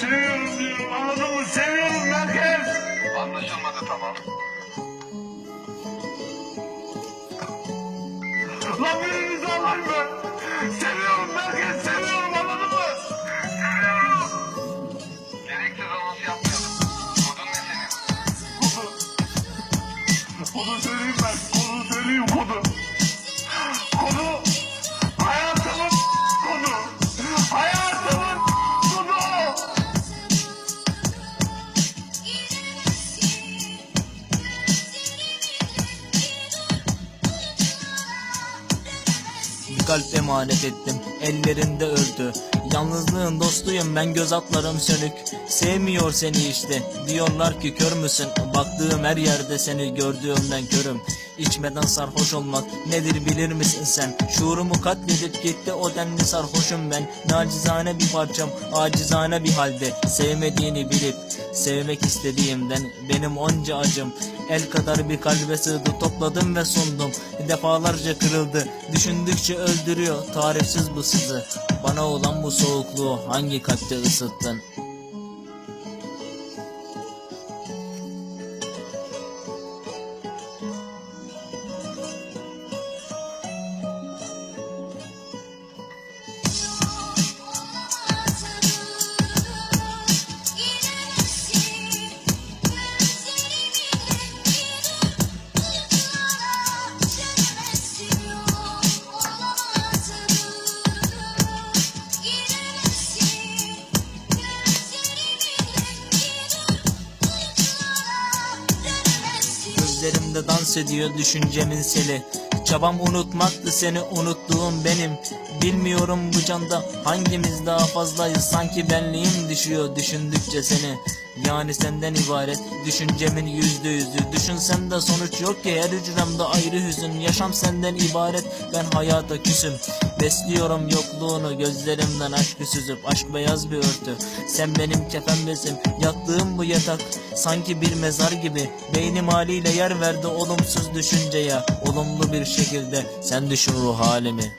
Seviyorum diyorum anladın mı? Seviyorum merkez. Anlaşılmadı tamam. Lan biriniz anlayın be. Seviyorum merkez seviyorum anladın mı? Seviyorum. Gereksiz anons yapmayalım. Kodun ne senin? Kodu. Kodu söyleyeyim ben. Kodu söyleyeyim kodu. Kodu. Kalp emanet ettim. Ellerinde öldü. Yalnızlığın dostuyum ben göz atlarım sönük. Sevmiyor seni işte. Diyorlar ki kör müsün? Baktığım her yerde seni gördüğümden körüm. İçmeden sarhoş olmak nedir bilir misin sen? Şuurumu katledip gitti o denli sarhoşum ben. Nacizane bir parçam acizane bir halde Sevmediğini bilip sevmek istediğimden Benim onca acım. El kadar bir kalbe sığdı Topladım ve sundum. Defalarca kırıldı Düşündükçe öldürüyor. Tarifsiz bu sızı. Bana olan bu soğukluğu hangi kalpte ısıttın Gözlerimde dans ediyor düşüncemin seli Çabam unutmaktı seni unuttuğum benim. Bilmiyorum bu canda hangimiz daha fazlayız. Sanki benliğim düşüyor düşündükçe seni. Yani senden ibaret düşüncemin yüzde yüzü. Düşünsem de sonuç yok ki her hücremde ayrı hüzün. Yaşam senden ibaret ben hayata küsüm. Besliyorum yokluğunu gözlerimden aşkı süzüp Aşk beyaz bir örtü. Sen benim kefen bezim Yattığım bu yatak sanki bir mezar gibi. Beynim haliyle yer verdi olumsuz düşünceye Olumlu bir şekilde. Sen düşün ruh halimi